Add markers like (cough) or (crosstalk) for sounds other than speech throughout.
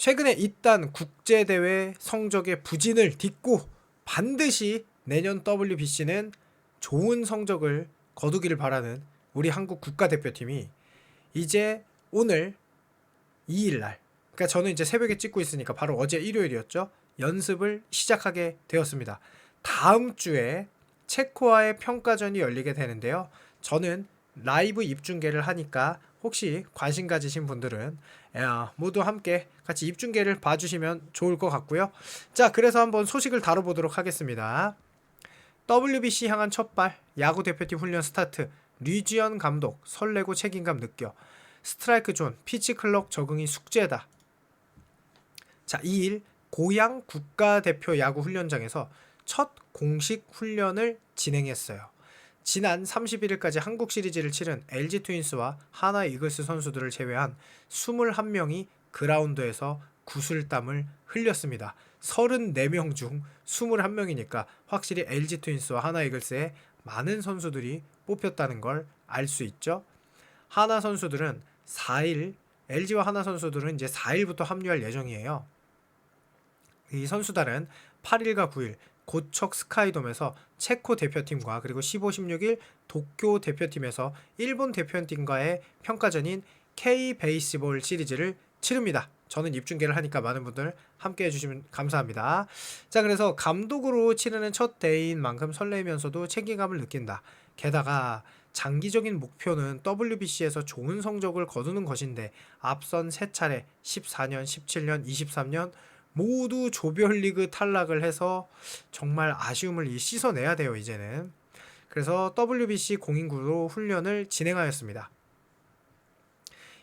최근에 잇단 국제대회 성적의 부진을 딛고 반드시 내년 WBC는 좋은 성적을 거두기를 바라는 우리 한국 국가대표팀이 이제 오늘 2일날 그러니까 저는 이제 새벽에 찍고 있으니까 바로 어제 일요일이었죠? 연습을 시작하게 되었습니다. 다음 주에 체코와의 평가전이 열리게 되는데요. 저는 라이브 입중계를 하니까 혹시 관심 가지신 분들은 야, 모두 함께 같이 입중계를 봐주시면 좋을 것 같고요. 자, 그래서 한번 소식을 다뤄보도록 하겠습니다. WBC 향한 첫발 야구 대표팀 훈련 스타트 류지연 감독 설레고 책임감 느껴 스트라이크 존 피치 클럭 적응이 숙제다. 자, 2일 고양 국가대표 야구 훈련장에서 첫 공식 훈련을 진행했어요. 지난 31일까지 한국 시리즈를 치른 LG 트윈스와 하나 이글스 선수들을 제외한 21명이 그라운드에서 구슬땀을 흘렸습니다. 34명 중 21명이니까 확실히 LG 트윈스와 하나 이글스에 많은 선수들이 뽑혔다는 걸 알 수 있죠. 하나 선수들은 4일 LG와 하나 선수들은 이제 4일부터 합류할 예정이에요. 이 선수단은 8일과 9일 고척 스카이돔에서 체코 대표팀과 그리고 15, 16일 도쿄 대표팀에서 일본 대표팀과의 평가전인 K 베이스볼 시리즈를 치릅니다. 저는 입중계를 하니까 많은 분들 함께 해주시면 감사합니다. 자, 그래서 감독으로 치르는 첫 대회인 만큼 설레면서도 책임감을 느낀다. 게다가 장기적인 목표는 WBC에서 좋은 성적을 거두는 것인데 앞선 세 차례 14년, 17년, 23년 모두 조별리그 탈락을 해서 정말 아쉬움을 이 씻어내야 돼요, 이제는. 그래서 WBC 공인구로 훈련을 진행하였습니다.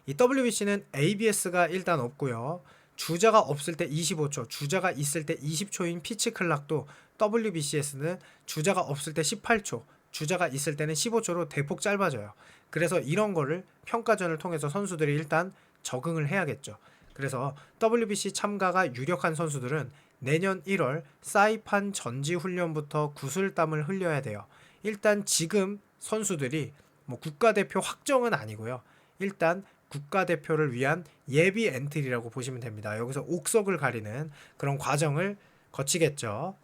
이 WBC는 ABS가 일단 없고요. 주자가 없을 때 25초, 주자가 있을 때 20초인 피치 클락도 WBC에서는 주자가 없을 때 18초, 주자가 있을 때는 15초로 대폭 짧아져요. 그래서 이런 거를 평가전을 통해서 선수들이 일단 적응을 해야겠죠. 그래서 WBC 참가가 유력한 선수들은 내년 1월 사이판 전지 훈련부터 구슬땀을 흘려야 돼요. 일단 지금 선수들이 뭐 국가대표 확정은 아니고요. 일단 국가대표를 위한 예비 엔트리라고 보시면 됩니다. 여기서 옥석을 가리는 그런 과정을 거치겠죠.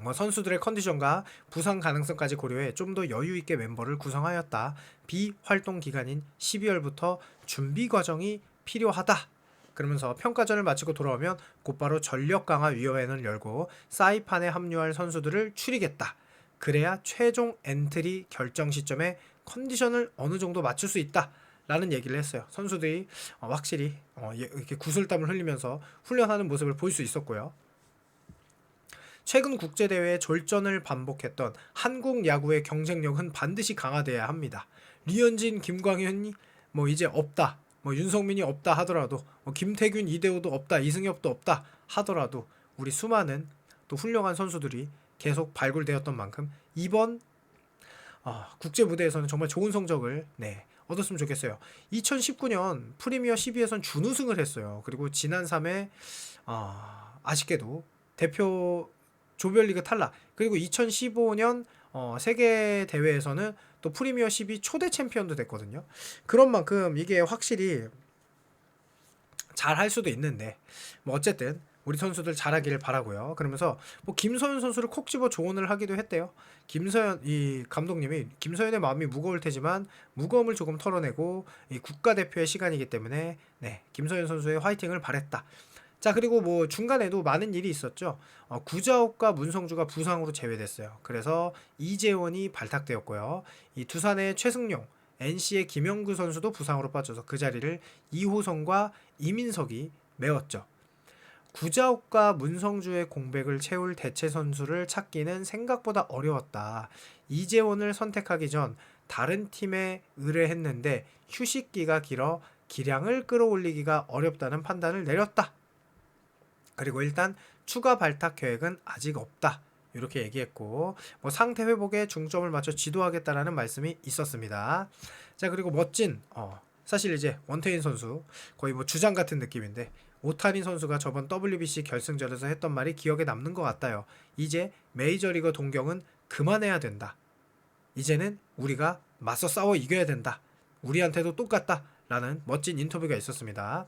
뭐 선수들의 컨디션과 부상 가능성까지 고려해 좀 더 여유 있게 멤버를 구성하였다. 비활동 기간인 12월부터 준비 과정이 필요하다. 그러면서 평가전을 마치고 돌아오면 곧바로 전력 강화 위원회를 열고 사이판에 합류할 선수들을 추리겠다. 그래야 최종 엔트리 결정 시점에 컨디션을 어느 정도 맞출 수 있다. 라는 얘기를 했어요. 선수들이 어, 확실히 어, 예, 이렇게 구슬땀을 흘리면서 훈련하는 모습을 볼 수 있었고요. 최근 국제대회에 졸전을 반복했던 한국 야구의 경쟁력은 반드시 강화돼야 합니다. 류현진, 김광현이 뭐 이제 없다. 뭐 윤성민이 없다 하더라도 뭐 김태균, 이대호도 없다, 이승엽도 없다 하더라도 우리 수많은 또 훌륭한 선수들이 계속 발굴되었던 만큼 이번 어, 국제 무대에서는 정말 좋은 성적을 네, 얻었으면 좋겠어요. 2019년 프리미어 12에선 준우승을 했어요. 그리고 지난 3회 어, 아쉽게도 대표 조별리그 탈락. 그리고 2015년 어, 세계 대회에서는 또 프리미어 12 초대 챔피언도 됐거든요. 그런 만큼 이게 확실히 잘 할 수도 있는데 뭐 어쨌든 우리 선수들 잘하기를 바라고요. 그러면서 뭐 김서현 선수를 콕 집어 조언을 하기도 했대요. 김서현 이 감독님이 김서현의 마음이 무거울 테지만 무거움을 조금 털어내고 이 국가대표의 시간이기 때문에 네 김서현 선수의 화이팅을 바랬다. 자 그리고 뭐 중간에도 많은 일이 있었죠. 어, 구자욱과 문성주가 부상으로 제외됐어요. 그래서 이재원이 발탁되었고요. 이 두산의 최승용, NC의 김영구 선수도 부상으로 빠져서 그 자리를 이호성과 이민석이 메웠죠. 구자욱과 문성주의 공백을 채울 대체 선수를 찾기는 생각보다 어려웠다. 이재원을 선택하기 전 다른 팀에 의뢰했는데 휴식기가 길어 기량을 끌어올리기가 어렵다는 판단을 내렸다. 그리고 일단 추가 발탁 계획은 아직 없다. 이렇게 얘기했고 뭐 상태 회복에 중점을 맞춰 지도하겠다라는 말씀이 있었습니다. 자 그리고 멋진 어 사실 이제 원태인 선수 거의 뭐 주장 같은 느낌인데 오타니 선수가 저번 WBC 결승전에서 했던 말이 기억에 남는 것 같아요. 이제 메이저리거 동경은 그만해야 된다. 이제는 우리가 맞서 싸워 이겨야 된다. 우리한테도 똑같다. 라는 멋진 인터뷰가 있었습니다.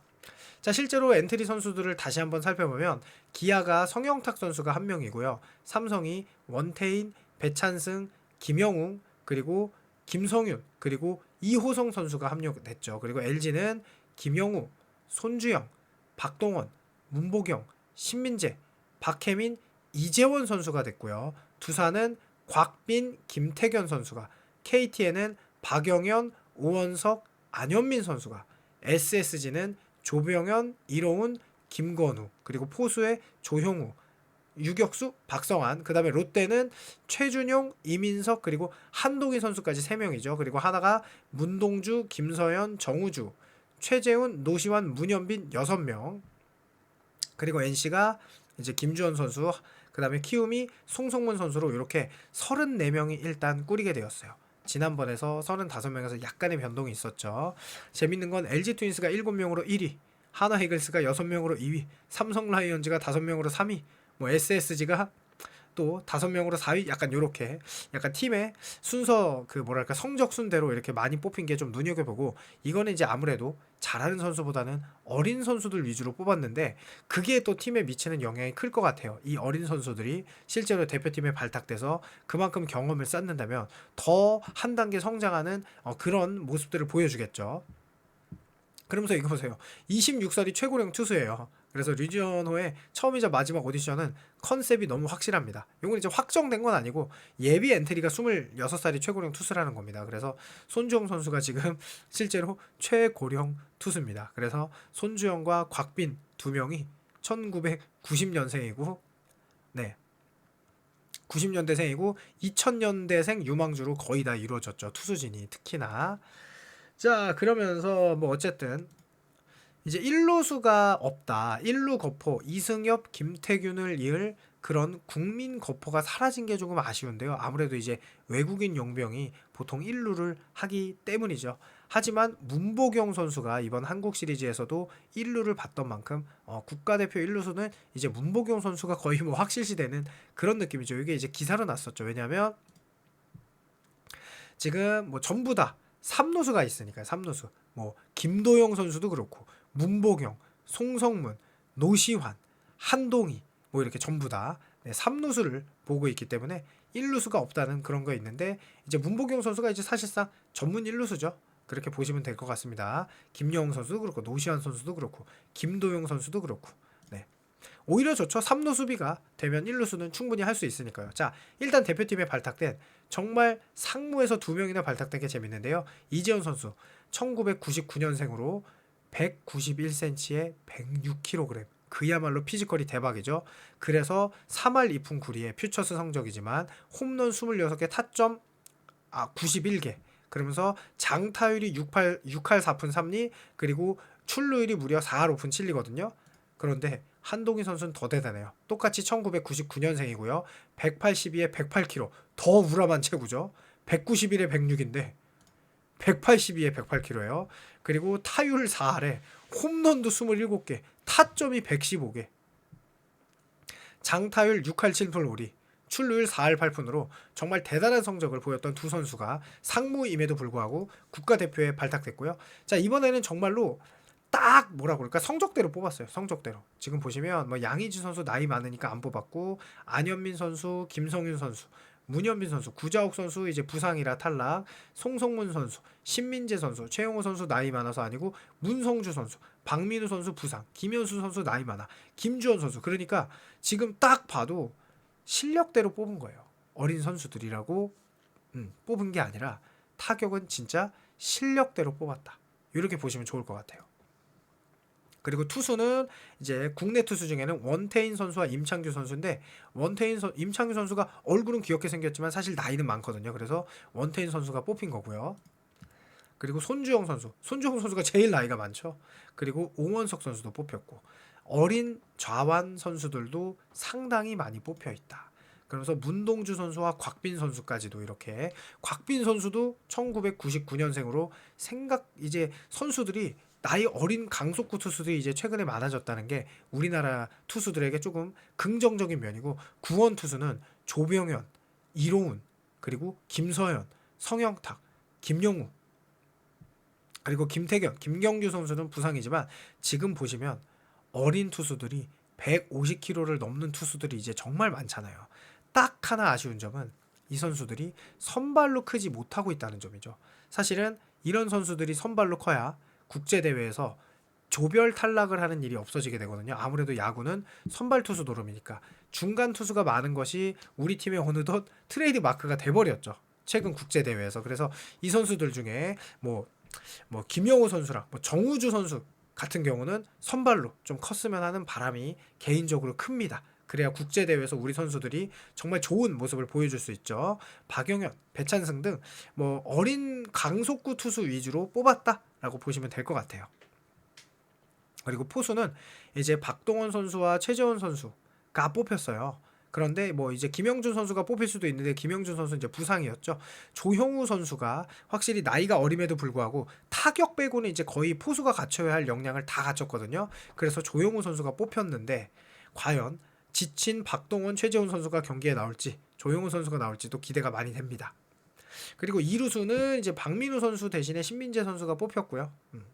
자 실제로 엔트리 선수들을 다시 한번 살펴보면 기아가 성영탁 선수가 한 명이고요. 삼성이 원태인, 배찬승, 김영웅 그리고 김성윤 그리고 이호성 선수가 합류됐죠. 그리고 LG는 김영우, 손주영, 박동원, 문보경, 신민재, 박혜민, 이재원 선수가 됐고요. 두산은 곽빈, 김태견 선수가, KT에는 박영현, 오원석, 안현민 선수가, SSG는 조병현, 이로운, 김건우, 그리고 포수의 조형우, 유격수 박성환, 그다음에 롯데는 최준용, 이민석 그리고 한동희 선수까지 세 명이죠. 그리고 하나가 문동주, 김서현, 정우주, 최재훈, 노시환, 문현빈 여섯 명. 그리고 NC가 이제 김주원 선수, 그다음에 키움이 송성문 선수로 이렇게 34명이 일단 꾸리게 되었어요. 지난번에서 35명에서 약간의 변동이 있었죠. 재밌는 건 LG 트윈스가 7명으로 1위, 하나 이글스가 6명으로 2위, 삼성 라이온즈가 5명으로 3위, 뭐 SSG가 또 다섯 명으로 4위 약간 요렇게 약간 팀의 순서 그 뭐랄까 성적 순대로 이렇게 많이 뽑힌 게 좀 눈여겨보고 이거는 이제 아무래도 잘하는 선수보다는 어린 선수들 위주로 뽑았는데 그게 또 팀에 미치는 영향이 클 것 같아요. 이 어린 선수들이 실제로 대표팀에 발탁돼서 그만큼 경험을 쌓는다면 더 한 단계 성장하는 어, 그런 모습들을 보여주겠죠. 그러면서 이거 보세요. 26살이 최고령 투수예요. 그래서 류지현호의 처음이자 마지막 오디션은 컨셉이 너무 확실합니다. 이건 이제 확정된 건 아니고 예비 엔트리가 26살이 최고령 투수라는 겁니다. 그래서 손주영 선수가 지금 (laughs) 실제로 최고령 투수입니다. 그래서 손주영과 곽빈 두 명이 1990년생이고 네. 90년대생이고 2000년대생 유망주로 거의 다 이루어졌죠. 투수진이 특히나. 자, 그러면서 뭐 어쨌든 이제 1루수가 없다. 1루 거포 이승엽, 김태균을 이을 그런 국민 거포가 사라진 게 조금 아쉬운데요. 아무래도 이제 외국인 용병이 보통 1루를 하기 때문이죠. 하지만 문보경 선수가 이번 한국 시리즈에서도 1루를 봤던 만큼 어, 국가대표 1루수는 이제 문보경 선수가 거의 뭐 확실시 되는 그런 느낌이죠. 이게 이제 기사로 났었죠. 왜냐하면 지금 뭐 전부 다 3루수가 있으니까 3루수 뭐 김도영 선수도 그렇고 문보경, 송성문, 노시환, 한동희 뭐 이렇게 전부 다 네, 3루수를 보고 있기 때문에 1루수가 없다는 그런 거 있는데 이제 문보경 선수가 이제 사실상 전문 1루수죠. 그렇게 보시면 될 것 같습니다. 김영웅 선수도 그렇고 노시환 선수도 그렇고 김도영 선수도 그렇고 네. 오히려 좋죠. 3루 수비가 되면 1루수는 충분히 할 수 있으니까요. 자, 일단 대표팀에 발탁된 정말 상무에서 두 명이나 발탁된 게 재밌는데요. 이재현 선수 1999년생으로 191cm에 106kg. 그야말로 피지컬이 대박이죠. 그래서 3할 2푼 9리의 퓨처스 성적이지만 홈런 26개 타점 아 91개. 그러면서 장타율이 68 6할 4푼 3리 그리고 출루율이 무려 4할 5푼 7리거든요. 그런데 한동희 선수는 더 대단해요. 똑같이 1999년생이고요. 182에 108kg. 더 우람한 체구죠. 191에 106인데 182에 108kg예요. 그리고 타율 4할에 홈런도 27개, 타점이 115개. 장타율 6할 7푼 5리, 출루율 4할 8푼으로 정말 대단한 성적을 보였던 두 선수가 상무임에도 불구하고 국가대표에 발탁됐고요. 자, 이번에는 정말로 딱 뭐라 그럴까 성적대로 뽑았어요. 성적대로. 지금 보시면 뭐 양의지 선수 나이 많으니까 안 뽑았고 안현민 선수, 김성윤 선수, 문현빈 선수, 구자욱 선수 이제 부상이라 탈락, 송성문 선수, 신민재 선수, 최영호 선수 나이 많아서 아니고 문성주 선수, 박민우 선수 부상, 김현수 선수 나이 많아, 김주원 선수. 그러니까 지금 딱 봐도 실력대로 뽑은 거예요. 어린 선수들이라고 음, 뽑은 게 아니라 타격은 진짜 실력대로 뽑았다. 이렇게 보시면 좋을 것 같아요. 그리고 투수는 이제 국내 투수 중에는 원태인 선수와 임창규 선수인데 원태인 선 임창규 선수가 얼굴은 귀엽게 생겼지만 사실 나이는 많거든요. 그래서 원태인 선수가 뽑힌 거고요. 그리고 손주영 선수, 손주영 선수가 제일 나이가 많죠. 그리고 오원석 선수도 뽑혔고 어린 좌완 선수들도 상당히 많이 뽑혀 있다. 그러면서 문동주 선수와 곽빈 선수까지도 이렇게 곽빈 선수도 1999년생으로 생각 이제 선수들이 나이 어린 강속구 투수들이 이제 최근에 많아졌다는 게 우리나라 투수들에게 조금 긍정적인 면이고 구원 투수는 조병현, 이로운 그리고 김서현, 성영탁, 김영우 그리고 김태균, 김경규 선수는 부상이지만 지금 보시면 어린 투수들이 150kg를 넘는 투수들이 이제 정말 많잖아요. 딱 하나 아쉬운 점은 이 선수들이 선발로 크지 못하고 있다는 점이죠. 사실은 이런 선수들이 선발로 커야 국제 대회에서 조별 탈락을 하는 일이 없어지게 되거든요. 아무래도 야구는 선발 투수 노름이니까 중간 투수가 많은 것이 우리 팀의 어느덧 트레이드 마크가 돼버렸죠. 최근 국제 대회에서 그래서 이 선수들 중에 뭐뭐 김영호 선수랑 뭐 정우주 선수 같은 경우는 선발로 좀 컸으면 하는 바람이 개인적으로 큽니다. 그래야 국제 대회에서 우리 선수들이 정말 좋은 모습을 보여줄 수 있죠. 박영현, 배찬승 등 뭐 어린 강속구 투수 위주로 뽑았다라고 보시면 될 것 같아요. 그리고 포수는 이제 박동원 선수와 최재원 선수가 뽑혔어요. 그런데 뭐 이제 김영준 선수가 뽑힐 수도 있는데 김영준 선수 이제 부상이었죠. 조형우 선수가 확실히 나이가 어림에도 불구하고 타격 빼고는 이제 거의 포수가 갖춰야 할 역량을 다 갖췄거든요. 그래서 조형우 선수가 뽑혔는데 과연 지친 박동원, 최재훈 선수가 경기에 나올지 조용우 선수가 나올지도 기대가 많이 됩니다. 그리고 이루수는 이제 박민우 선수 대신에 신민재 선수가 뽑혔고요. 음.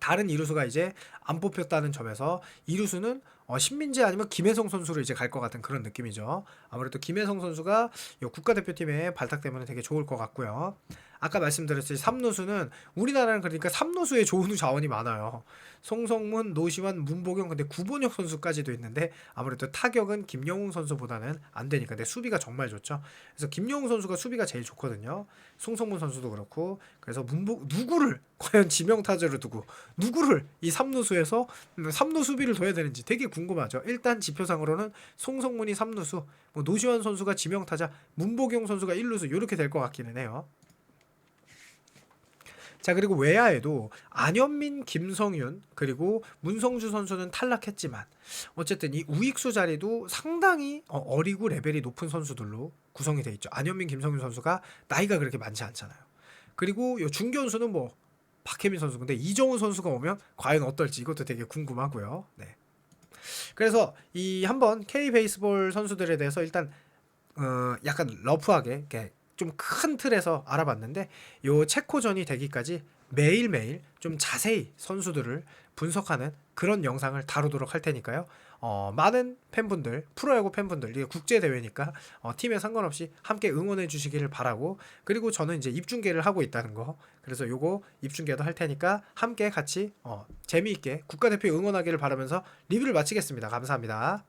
다른 이루수가 이제 안 뽑혔다는 점에서 이루수는 어, 신민재 아니면 김혜성 선수로 이제 갈 것 같은 그런 느낌이죠. 아무래도 김혜성 선수가 이 국가대표팀에 발탁되면 되게 좋을 것 같고요. 아까 말씀드렸듯이 삼루수는 우리나라는 그러니까 삼루수에 좋은 (laughs) 자원이 많아요. 송성문, 노시환, 문보경 근데 구본혁 선수까지도 있는데 아무래도 타격은 김영웅 선수보다는 안 되니까 근데 수비가 정말 좋죠. 그래서 김영웅 선수가 수비가 제일 좋거든요. 송성문 선수도 그렇고 그래서 문보 누구를 (laughs) 과연 지명 타자로 두고 누구를 이 삼루수에서 삼루 수비를 둬야 되는지 되게 궁금하죠. 일단 지표상으로는 송성문이 삼루수, 뭐 노시환 선수가 지명 타자, 문보경 선수가 일루수 이렇게 될 것 같기는 해요. 자 그리고 외야에도 안현민, 김성윤 그리고 문성주 선수는 탈락했지만 어쨌든 이 우익수 자리도 상당히 어, 어리고 레벨이 높은 선수들로 구성이 돼 있죠. 안현민, 김성윤 선수가 나이가 그렇게 많지 않잖아요. 그리고 요 중견수는 뭐 박혜민 선수 근데 이정우 선수가 오면 과연 어떨지 이것도 되게 궁금하고요. 네. 그래서 이 한번 K 베이스볼 선수들에 대해서 일단 어 약간 러프하게 이렇게 좀 큰 틀에서 알아봤는데 요 체코전이 되기까지 매일매일 좀 자세히 선수들을 분석하는 그런 영상을 다루도록 할 테니까요. 어, 많은 팬분들, 프로야구 팬분들, 이게 국제 대회니까 어, 팀에 상관없이 함께 응원해 주시기를 바라고 그리고 저는 이제 입중계를 하고 있다는 거. 그래서 요거 입중계도 할 테니까 함께 같이 어, 재미있게 국가대표 응원하기를 바라면서 리뷰를 마치겠습니다. 감사합니다.